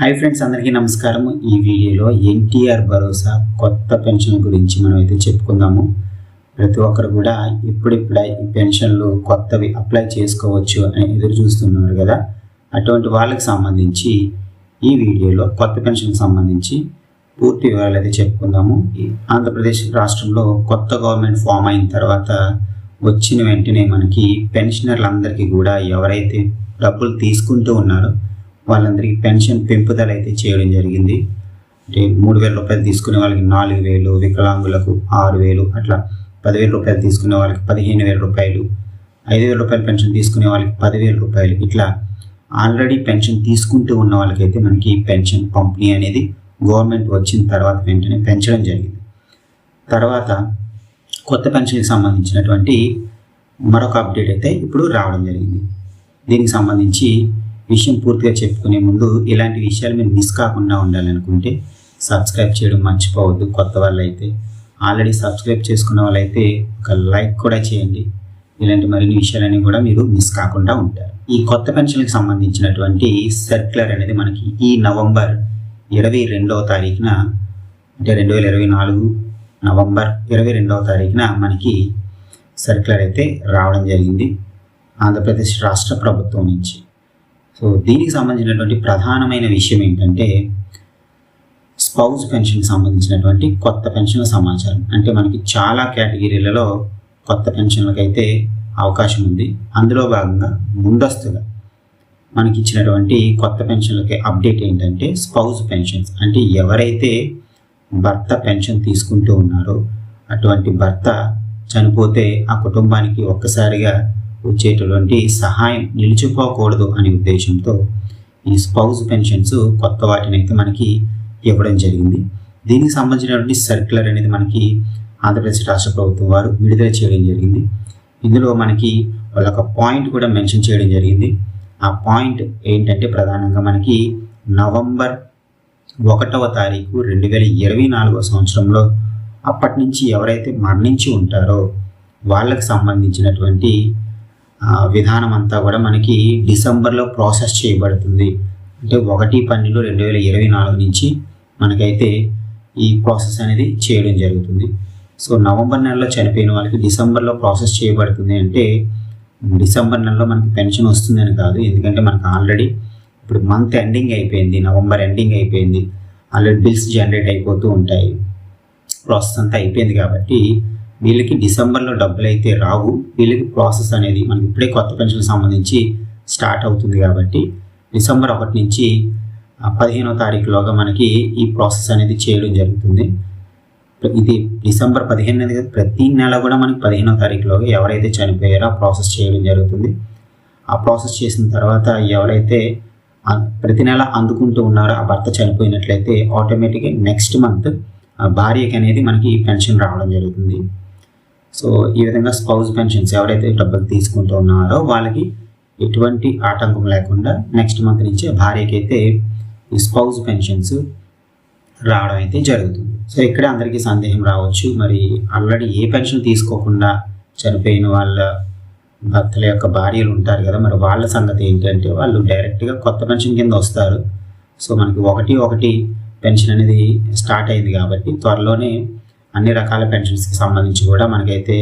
Hi friends అందరికీ నమస్కారం ఈ వీడియోలో ఎన్టీఆర్ భరోసా కొత్త పెన్షన్ గురించి మనం అయితే చెప్పుకుందాము. ప్రతి ఒక్కరు కూడా ఇప్పుడిప్పుడే ఈ పెన్షన్లు కొత్తవి అప్లై చేసుకోవచ్చు అని ఎదురు చూస్తున్నారు కదా. అటువంటి వాళ్ళకి సంబంధించి ఈ వీడియోలో కొత్త పెన్షన్కి సంబంధించి పూర్తి వివరాలు అయితే చెప్పుకుందాము. ఈ ఆంధ్రప్రదేశ్ రాష్ట్రంలో కొత్త గవర్నమెంట్ ఫామ్ అయిన తర్వాత వచ్చిన వెంటనే మనకి పెన్షనర్లందరికీ కూడా ఎవరైతే డబ్బులు తీసుకుంటూ ఉన్నారో వాళ్ళందరికీ పెన్షన్ పెంపుదల అయితే చేయడం జరిగింది. అంటే మూడు వేల రూపాయలు తీసుకునే వాళ్ళకి నాలుగు వేలు వికలాంగులకు ఆరు వేలు అట్లా పదివేల రూపాయలు తీసుకునే వాళ్ళకి పదిహేను వేల రూపాయలు ఐదు వేల రూపాయల పెన్షన్ తీసుకునే వాళ్ళకి పదివేల రూపాయలు. ఇట్లా ఆల్రెడీ పెన్షన్ తీసుకుంటూ ఉన్న వాళ్ళకైతే మనకి పెన్షన్ పంపిణీ అనేది గవర్నమెంట్ వచ్చిన తర్వాత వెంటనే పెంచడం జరిగింది. తర్వాత కొత్త పెన్షన్కి సంబంధించినటువంటి మరొక అప్డేట్ అయితే ఇప్పుడు రావడం జరిగింది. దీనికి సంబంధించి విషయం పూర్తిగా చెప్పుకునే ముందు ఇలాంటి విషయాలు మీరు మిస్ కాకుండా ఉండాలనుకుంటే సబ్స్క్రైబ్ చేయడం మర్చిపోవద్దు కొత్త వాళ్ళు అయితే ఆల్రెడీ సబ్స్క్రైబ్ చేసుకున్న వాళ్ళైతే ఒక లైక్ కూడా చేయండి. ఇలాంటి మరిన్ని విషయాలన్నీ కూడా మీరు మిస్ కాకుండా ఉంటారు. ఈ కొత్త పెన్షన్కి సంబంధించినటువంటి సర్క్యులర్ అనేది మనకి ఈ నవంబర్ ఇరవై రెండవ తారీఖున అంటే రెండు వేల ఇరవై నాలుగు నవంబర్ ఇరవై రెండవ తారీఖున మనకి సర్క్యులర్ అయితే రావడం జరిగింది. ఆంధ్రప్రదేశ్ రాష్ట్ర ప్రభుత్వం నుంచి. సో దీనికి సంబంధించినటువంటి ప్రధానమైన విషయం ఏంటంటే స్పౌజ్ పెన్షన్కి సంబంధించినటువంటి కొత్త పెన్షన్ల సమాచారం. అంటే మనకి చాలా కేటగిరీలలో కొత్త పెన్షన్లకైతే అవకాశం ఉంది. అందులో భాగంగా ముందస్తుగా మనకి ఇచ్చినటువంటి కొత్త పెన్షన్లకి అప్డేట్ ఏంటంటే స్పౌజ్ పెన్షన్స్. అంటే ఎవరైతే భర్త పెన్షన్ తీసుకుంటూ ఉన్నారో అటువంటి భర్త చనిపోతే ఆ కుటుంబానికి ఒక్కసారిగా వచ్చేటటువంటి సహాయం నిలిచిపోకూడదు అనే ఉద్దేశంతో ఈ స్పౌజ్ పెన్షన్స్ కొత్త వాటిని అయితే మనకి ఇవ్వడం జరిగింది. దీనికి సంబంధించినటువంటి సర్క్యులర్ అనేది మనకి ఆంధ్రప్రదేశ్ రాష్ట్ర ప్రభుత్వం వారు విడుదల చేయడం జరిగింది. ఇందులో మనకి వాళ్ళొక పాయింట్ కూడా మెన్షన్ చేయడం జరిగింది. ఆ పాయింట్ ఏంటంటే ప్రధానంగా మనకి నవంబర్ ఒకటవ తారీఖు రెండు వేల ఇరవై నాలుగవ సంవత్సరంలో అప్పటి నుంచి ఎవరైతే మరణించి ఉంటారో వాళ్ళకి సంబంధించినటువంటి విధానం అంతా కూడా మనకి డిసెంబర్లో ప్రాసెస్ చేయబడుతుంది. అంటే ఒకటి పన్నెండు రెండు వేల ఇరవై నాలుగు నుంచి మనకైతే ఈ ప్రాసెస్ అనేది చేయడం జరుగుతుంది. సో నవంబర్ నెలలో చనిపోయిన వాళ్ళకి డిసెంబర్లో ప్రాసెస్ చేయబడుతుంది అంటే డిసెంబర్ నెలలో మనకి పెన్షన్ వస్తుందని కాదు. ఎందుకంటే మనకు ఆల్రెడీ ఇప్పుడు మంత్ ఎండింగ్ అయిపోయింది నవంబర్ ఎండింగ్ అయిపోయింది. ఆల్రెడీ బిల్స్ జనరేట్ అయిపోతూ ఉంటాయి. ప్రాసెస్ అంతా అయిపోయింది కాబట్టి వీళ్ళకి డిసెంబర్లో డబ్బులు అయితే రావు. వీళ్ళకి ప్రాసెస్ అనేది మనకి ఇప్పుడే కొత్త పెన్షన్ సంబంధించి స్టార్ట్ అవుతుంది కాబట్టి డిసెంబర్ ఒకటి నుంచి పదిహేనో తారీఖులోగా మనకి ఈ ప్రాసెస్ అనేది చేయడం జరుగుతుంది. ఇది డిసెంబర్ పదిహేను ప్రతి నెల కూడా మనకి పదిహేనో తారీఖులోగా ఎవరైతే చనిపోయారో ఆ ప్రాసెస్ చేయడం జరుగుతుంది. ఆ ప్రాసెస్ చేసిన తర్వాత ఎవరైతే ప్రతి నెల అందుకుంటూ ఉన్నారో ఆ భర్త చనిపోయినట్లయితే ఆటోమేటిక్గా నెక్స్ట్ మంత్ భార్యకి అనేది మనకి పెన్షన్ రావడం జరుగుతుంది. సో ఈ విధంగా స్పౌస్ పెన్షన్స్ ఎవరైతే డబ్బులు తీసుకుంటూ ఉన్నారో వాళ్ళకి ఎటువంటి ఆటంకం లేకుండా నెక్స్ట్ మంత్ నుంచే భార్యకి అయితే ఈ స్పౌజ్ పెన్షన్స్ రావడం అయితే జరుగుతుంది. సో ఇక్కడే అందరికీ సందేహం రావచ్చు. మరి ఆల్రెడీ ఏ పెన్షన్ తీసుకోకుండా చనిపోయిన వాళ్ళ భర్తల యొక్క భార్యలు ఉంటారు కదా మరి వాళ్ళ సంగతి ఏంటంటే వాళ్ళు డైరెక్ట్గా కొత్త పెన్షన్ కింద వస్తారు. సో మనకి ఒకటి ఒకటి పెన్షన్ అనేది స్టార్ట్ అయింది కాబట్టి త్వరలోనే అన్ని రకాల పెన్షన్స్కి సంబంధించి కూడా మనకైతే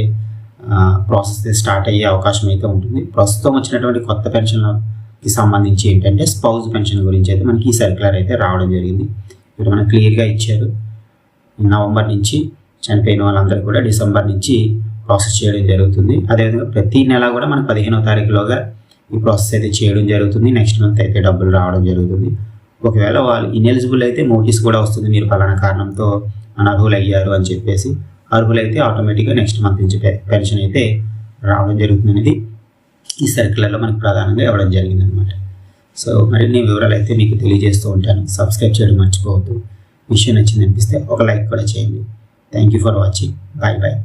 ప్రాసెస్ స్టార్ట్ అయ్యే అవకాశం అయితే ఉంటుంది. ప్రస్తుతం వచ్చినటువంటి కొత్త పెన్షన్లకి సంబంధించి ఏంటంటే స్పౌజ్ పెన్షన్ గురించి అయితే మనకి ఈ సర్క్యులర్ అయితే రావడం జరిగింది. ఇప్పుడు మనకు క్లియర్గా ఇచ్చారు. నవంబర్ నుంచి చనిపోయిన వాళ్ళందరూ కూడా డిసెంబర్ నుంచి ప్రాసెస్ చేయడం జరుగుతుంది. అదేవిధంగా ప్రతి నెల కూడా మనకు పదిహేనో తారీఖులోగా ఈ ప్రాసెస్ అయితే చేయడం జరుగుతుంది. నెక్స్ట్ మంత్ అయితే డబ్బులు రావడం జరుగుతుంది. ఒకవేళ వాళ్ళు ఇన్ఎలిజిబుల్ అయితే నోటీస్ కూడా వస్తుంది మీరు పలానా కారణంతో అనర్హులు అయ్యారు అని చెప్పేసి. అర్హులైతే ఆటోమేటిక్గా నెక్స్ట్ మంత్ నుంచి పెన్షన్ అయితే రావడం జరుగుతుంది అనేది ఈ సర్కిల్లో మనకు ప్రధానంగా ఇవ్వడం జరిగిందనమాట సో మరిన్ని వివరాలు అయితే మీకు తెలియజేస్తూ ఉంటాను. సబ్స్క్రైబ్ చేయడం మర్చిపోవద్దు. విషయం నచ్చింది అనిపిస్తే ఒక లైక్ కూడా చేయండి. Thank you for watching bye bye